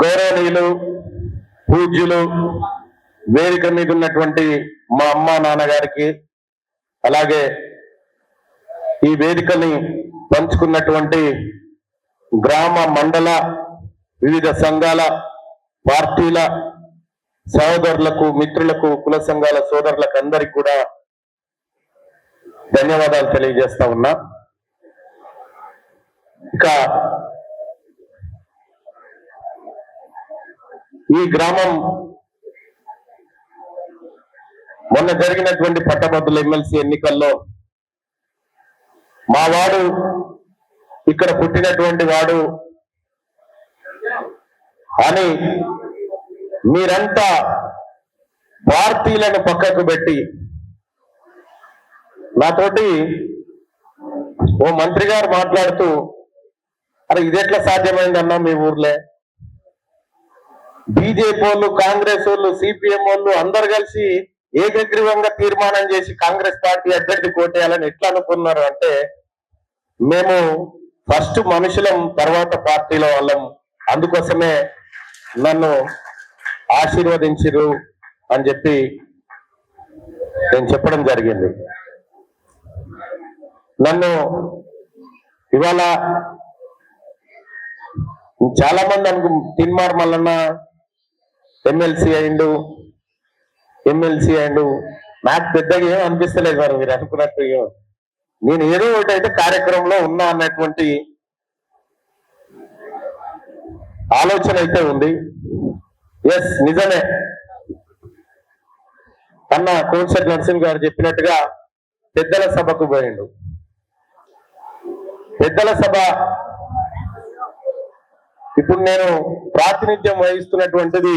గౌరవనీయులు పూజ్యులు వేదిక మీద ఉన్నటువంటి మా అమ్మ నాన్నగారికి అలాగే ఈ వేదికని పంచుకున్నటువంటి గ్రామ మండల వివిధ సంఘాల పార్టీల సహోదరులకు మిత్రులకు కుల సంఘాల సోదరులకు అందరికి కూడా ధన్యవాదాలు తెలియజేస్తా ఉన్నా. ఇక ఈ గ్రామం మొన్న జరిగినటువంటి పట్టభద్రుల ఎమ్మెల్సీ ఎన్నికల్లో మా వాడు ఇక్కడ పుట్టినటువంటి వాడు అని మీరంతా భారతీయులను పక్కకు పెట్టి నాతోటి ఓ మంత్రి గారు మాట్లాడుతూ అరే ఇదెట్లా సాధ్యమైందన్నా మీ ఊర్లే? బీజేపీ వాళ్ళు కాంగ్రెస్ వాళ్ళు సిపిఎం వాళ్ళు అందరు కలిసి ఏకగ్రీవంగా తీర్మానం చేసి కాంగ్రెస్ పార్టీ అభ్యర్థి కోటేయాలని ఎట్లా అనుకున్నారు అంటే మేము ఫస్ట్ మనుషులం తర్వాత పార్టీలో వాళ్ళం. అందుకోసమే నన్ను ఆశీర్వదించరు అని చెప్పి నేను చెప్పడం జరిగింది. నన్ను ఇవాళ చాలా మంది అనుకు తిన్మార్ మల్లన్న ఎమ్మెల్సీ అయిండు ఎమ్మెల్సీ అయిండు. నాకు పెద్దగా ఏం అనిపిస్తలేదు మరి మీరు అనుకున్నట్టు నేను ఏదో ఒకటి అయితే కార్యక్రమంలో ఉన్నా అన్నటువంటి ఆలోచన అయితే ఉంది. ఎస్ నిజమే. అన్న కోన్సెట్ నరసింహ్ గారు చెప్పినట్టుగా పెద్దల సభకు పోయిండు. పెద్దల సభ. ఇప్పుడు నేను ప్రాతినిధ్యం వహిస్తున్నటువంటిది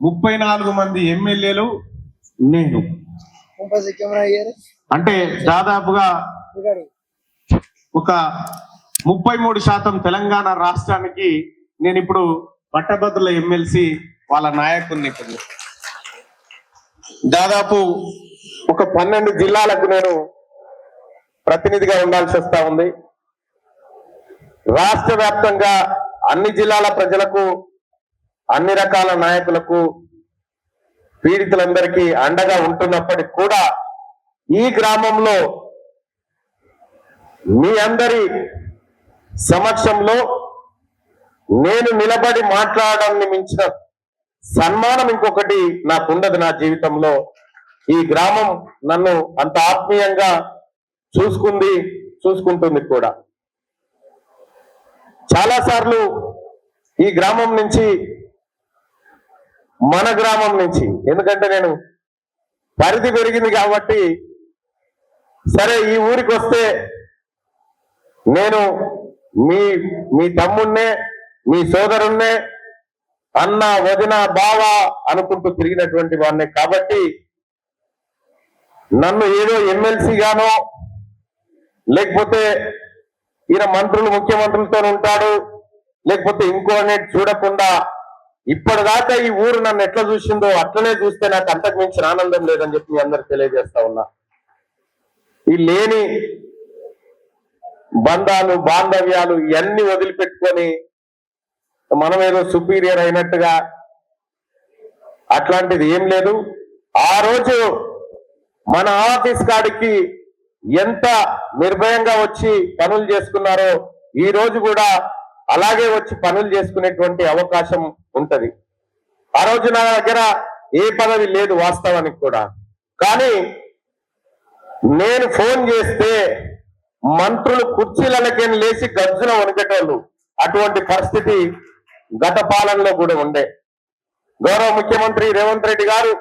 ముప్పై నాలుగు మంది ఎమ్మెల్యేలు నేను. అంటే దాదాపుగా ఒక ముప్పై మూడు శాతం తెలంగాణ రాష్ట్రానికి నేను ఇప్పుడు పట్టభద్రుల ఎమ్మెల్సీ వాళ్ళ నాయకుడిని ఇప్పుడు. దాదాపు ఒక పన్నెండు జిల్లాలకు నేను ప్రతినిధిగా ఉండాల్సి వస్తా ఉంది. రాష్ట్ర వ్యాప్తంగా అన్ని జిల్లాల ప్రజలకు అన్ని రకాల నాయకులకు పీడితులందరికీ అండగా ఉంటున్నప్పటికీ కూడా ఈ గ్రామంలో మీ అందరి సమక్షంలో నేను నిలబడి మాట్లాడడాన్ని మించిన సన్మానం ఇంకొకటి నాకుండదు నా జీవితంలో. ఈ గ్రామం నన్ను అంత ఆత్మీయంగా చూసుకుంది చూసుకుంటుంది కూడా. చాలా సార్లు ఈ గ్రామం నుంచి మన గ్రామం నుంచి ఎందుకంటే నేను పరిధి పెరిగింది కాబట్టి సరే ఈ ఊరికి వస్తే నేను మీ మీ తమ్ముణ్ణే మీ సోదరుణ్ణే అన్న వదిన బావ అనుకుంటూ తిరిగినటువంటి వాడిని. కాబట్టి నన్ను ఏదో ఎమ్మెల్సీ గానో లేకపోతే ఈయన మంత్రులు ముఖ్యమంత్రులతో ఉంటాడు. లేకపోతే ఇంకో చూడకుండా ఇప్పటిదాకా ఈ ఊరు నన్ను ఎట్లా చూసిందో అట్లనే చూస్తే నాకు అంతకు మించిన ఆనందం లేదని చెప్పి మీ అందరికి తెలియజేస్తా ఉన్నా. ఈ లేని బంధాలు బాంధవ్యాలు ఇవన్నీ వదిలిపెట్టుకొని మనం ఏదో సుపీరియర్ అయినట్టుగా అట్లాంటిది ఏం లేదు. ఆ రోజు మన ఆఫీస్ కాడికి ఎంత నిర్భయంగా వచ్చి పనులు చేసుకున్నారో ఈ రోజు కూడా అలాగే వచ్చి పనులు చేసుకునేటువంటి అవకాశం ఉంటది. ఆ రోజు నా దగ్గర ఏ పదవి లేదు వాస్తవానికి కూడా. కానీ నేను ఫోన్ చేస్తే మంత్రులు కుర్చీలకే లేచి గజ్జున వణికేటోళ్ళు. అటువంటి పరిస్థితి గత పాలనలో కూడా ఉండే. గౌరవ ముఖ్యమంత్రి రేవంత్ రెడ్డి గారు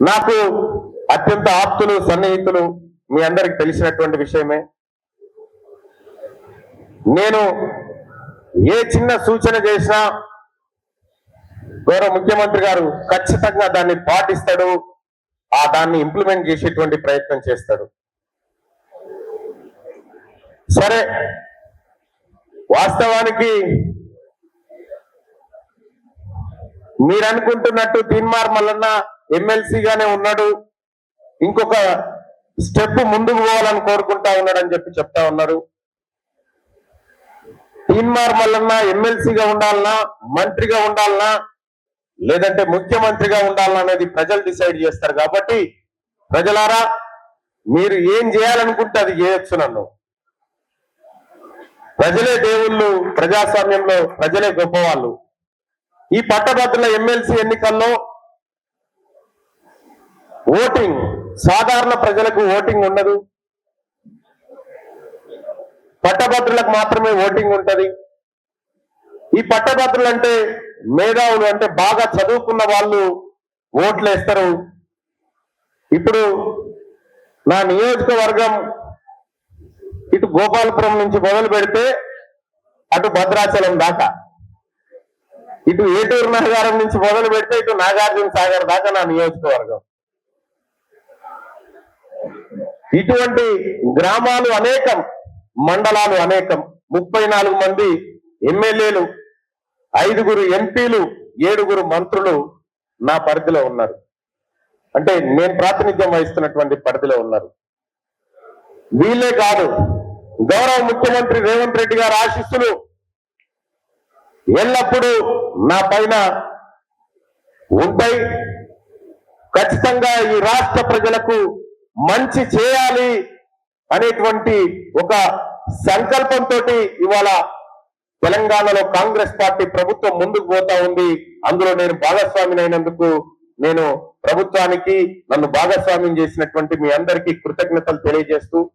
నాకు అత్యంత ఆప్తులు సన్నిహితులు మీ అందరికి తెలిసినటువంటి విషయమే. నేను ఏ చిన్న సూచన చేసినా గౌరవ ముఖ్యమంత్రి గారు ఖచ్చితంగా దాన్ని పాటిస్తాడు ఆ దాన్ని ఇంప్లిమెంట్ చేసేటువంటి ప్రయత్నం చేస్తాడు. సరే వాస్తవానికి మీరు అనుకుంటున్నట్టు తీన్మార్ మల్లన్న ఎమ్మెల్సీగానే ఉన్నాడు. ఇంకొక స్టెప్ ముందుకు పోవాలని కోరుకుంటా ఉన్నాడని చెప్పి చెప్తా ఉన్నారు. తీన్మార్ మల్లన్న ఎమ్మెల్సీగా ఉండాలనా మంత్రిగా ఉండాలనా లేదంటే ముఖ్యమంత్రిగా ఉండాలనా అనేది ప్రజలు డిసైడ్ చేస్తారు. కాబట్టి ప్రజలారా మీరు ఏం చేయాలనుకుంటే అది చేయొచ్చు నన్ను. ప్రజలే దేవుళ్ళు ప్రజాస్వామ్యంలో ప్రజలే గొప్పవాళ్ళు. ఈ పట్టభద్రుల ఎమ్మెల్సీ ఎన్నికల్లో ఓటింగ్ సాధారణ ప్రజలకు ఓటింగ్ ఉండదు. పట్టభద్రులకు మాత్రమే ఓటింగ్ ఉంటది. ఈ పట్టభద్రులు అంటే మేధావులు అంటే బాగా చదువుకున్న వాళ్ళు ఓట్లు వేస్తారు. ఇప్పుడు నా నియోజకవర్గం ఇటు గోపాలపురం నుంచి మొదలు పెడితే అటు భద్రాచలం దాకా. ఇటు ఏటూరు నగరం నుంచి మొదలు పెడితే ఇటు నాగార్జున సాగర్ దాకా నా నియోజకవర్గం. ఇటువంటి గ్రామాలు అనేకం మండలాలు అనేకం. ముప్పై నాలుగు మంది ఎమ్మెల్యేలు ఐదుగురు ఎంపీలు ఏడుగురు మంత్రులు నా పరిధిలో ఉన్నారు. అంటే నేను ప్రాతినిధ్యం వహిస్తున్నటువంటి పరిధిలో ఉన్నారు. వీళ్ళే కాదు గౌరవ ముఖ్యమంత్రి రేవంత్ రెడ్డి గారు ఆశిస్సులు ఎల్లప్పుడూ నా పైన ఉంటాయి. ఖచ్చితంగా ఈ రాష్ట్ర ప్రజలకు మంచి చేయాలి అనేటువంటి ఒక సంకల్పంతో ఇవాళ తెలంగాణలో కాంగ్రెస్ పార్టీ ప్రభుత్వం ముందుకు పోతా ఉంది. అందులో నేను భాగస్వామిని అయినందుకు నేను ప్రభుత్వానికి నన్ను భాగస్వామ్యం చేసినటువంటి మీ అందరికీ కృతజ్ఞతలు తెలియజేస్తూ